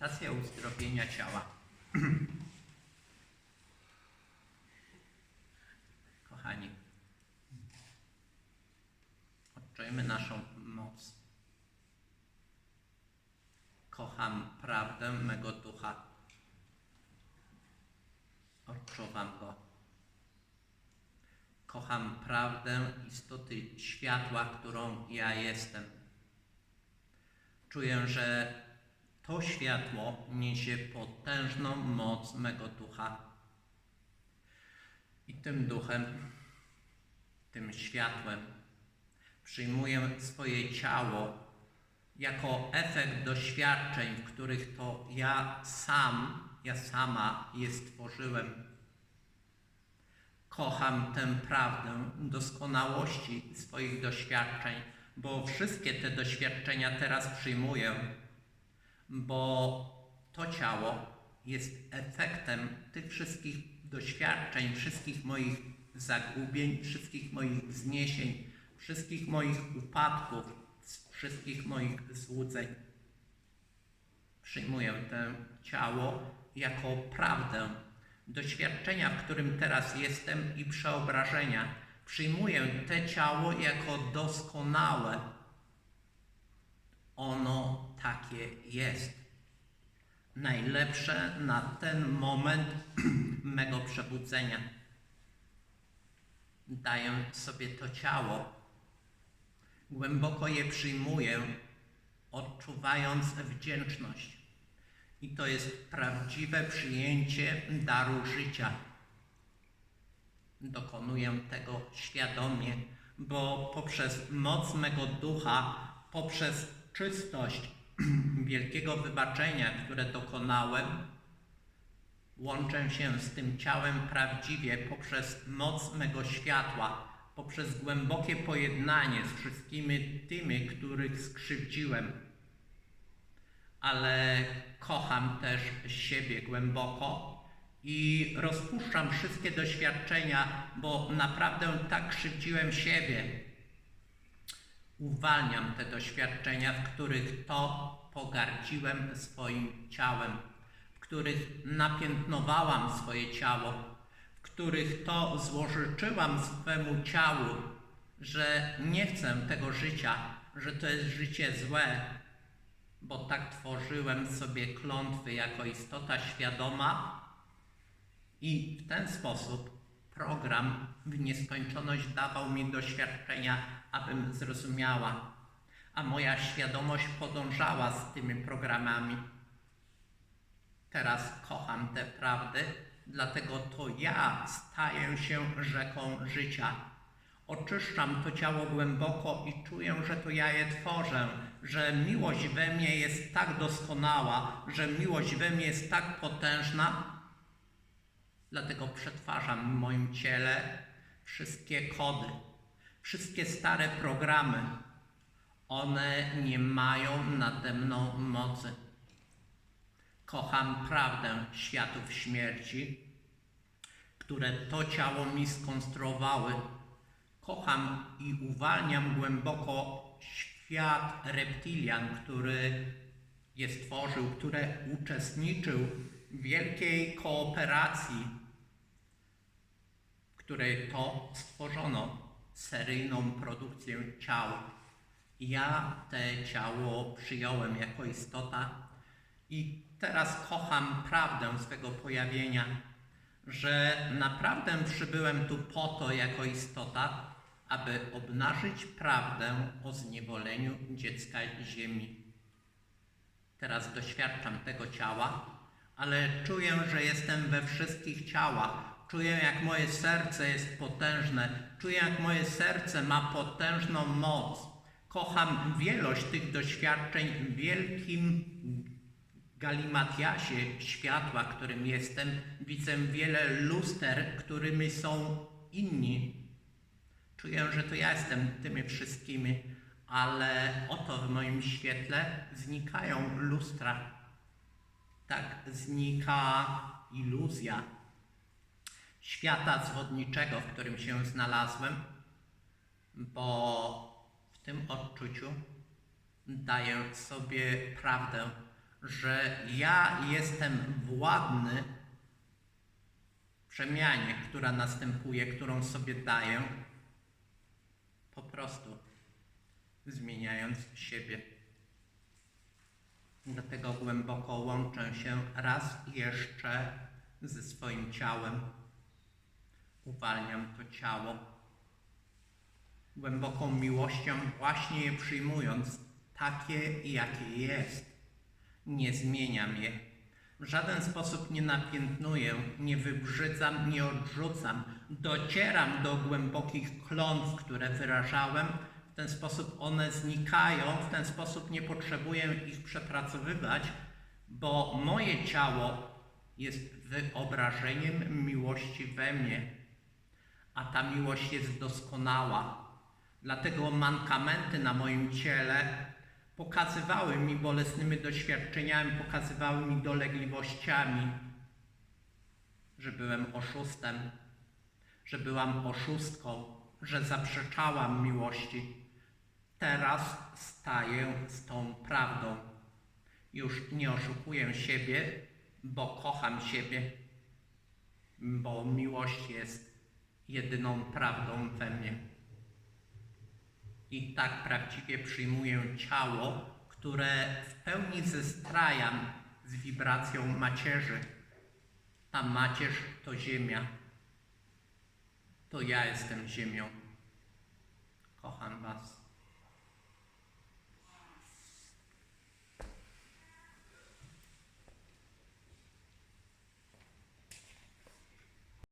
Medytacja uzdrowienia ciała. Kochani, odczujmy naszą moc. Kocham prawdę mego ducha. Odczuwam go. Kocham prawdę istoty światła, którą ja jestem. Czuję, że to światło niesie potężną moc mego ducha. I tym duchem, tym światłem przyjmuję swoje ciało jako efekt doświadczeń, w których to ja sam, ja sama je stworzyłem. Kocham tę prawdę doskonałości swoich doświadczeń, bo wszystkie te doświadczenia teraz przyjmuję, bo to ciało jest efektem tych wszystkich doświadczeń, wszystkich moich zagubień, wszystkich moich wzniesień, wszystkich moich upadków, wszystkich moich złudzeń. Przyjmuję to ciało jako prawdę, doświadczenia, w którym teraz jestem i przeobrażenia. Przyjmuję te ciało jako doskonałe. Ono jest. Najlepsze na ten moment mego przebudzenia. Daję sobie to ciało, głęboko je przyjmuję, odczuwając wdzięczność. I to jest prawdziwe przyjęcie daru życia. Dokonuję tego świadomie, bo poprzez moc mego ducha, poprzez czystość wielkiego wybaczenia, które dokonałem, łączę się z tym ciałem prawdziwie poprzez moc mego światła, poprzez głębokie pojednanie z wszystkimi tymi, których skrzywdziłem. Ale kocham też siebie głęboko i rozpuszczam wszystkie doświadczenia, bo naprawdę tak krzywdziłem siebie. Uwalniam te doświadczenia, w których to pogardziłem swoim ciałem, w których napiętnowałam swoje ciało, w których to złożyczyłam swemu ciału, że nie chcę tego życia, że to jest życie złe, bo tak tworzyłem sobie klątwy jako istota świadoma i w ten sposób program w nieskończoność dawał mi doświadczenia, abym zrozumiała, a moja świadomość podążała z tymi programami. Teraz kocham te prawdy, dlatego to ja staję się rzeką życia. Oczyszczam to ciało głęboko i czuję, że to ja je tworzę, że miłość we mnie jest tak doskonała, że miłość we mnie jest tak potężna. Dlatego przetwarzam w moim ciele wszystkie kody, wszystkie stare programy. One nie mają nade mną mocy. Kocham prawdę światów śmierci, które to ciało mi skonstruowały. Kocham i uwalniam głęboko świat reptilian, który je stworzył, który uczestniczył w wielkiej kooperacji, której to stworzono seryjną produkcję ciał. Ja te ciało przyjąłem jako istota i teraz kocham prawdę swego pojawienia, że naprawdę przybyłem tu po to jako istota, aby obnażyć prawdę o zniewoleniu dziecka ziemi. Teraz doświadczam tego ciała, ale czuję, że jestem we wszystkich ciałach. Czuję, jak moje serce jest potężne. Czuję, jak moje serce ma potężną moc. Kocham wielość tych doświadczeń w wielkim galimatiasie światła, którym jestem. Widzę wiele luster, którymi są inni. Czuję, że to ja jestem tymi wszystkimi, ale oto w moim świetle znikają lustra. Tak znika iluzja świata zwodniczego, w którym się znalazłem, bo w tym odczuciu daję sobie prawdę, że ja jestem władny przemianie, która następuje, którą sobie daję, po prostu zmieniając siebie. Dlatego głęboko łączę się raz jeszcze ze swoim ciałem. Uwalniam to ciało. Głęboką miłością właśnie je przyjmując, takie jakie jest. Nie zmieniam je. W żaden sposób nie napiętnuję, nie wybrzydzam, nie odrzucam. Docieram do głębokich klątw, które wyrażałem. W ten sposób one znikają, w ten sposób nie potrzebuję ich przepracowywać, bo moje ciało jest wyobrażeniem miłości we mnie, a ta miłość jest doskonała. Dlatego mankamenty na moim ciele pokazywały mi bolesnymi doświadczeniami, pokazywały mi dolegliwościami, że byłem oszustem, że byłam oszustką, że zaprzeczałam miłości. Teraz staję z tą prawdą. Już nie oszukuję siebie, bo kocham siebie, bo miłość jest jedyną prawdą we mnie. I tak prawdziwie przyjmuję ciało, które w pełni zestrajam z wibracją macierzy. Ta macierz to ziemia. To ja jestem ziemią. Kocham Was.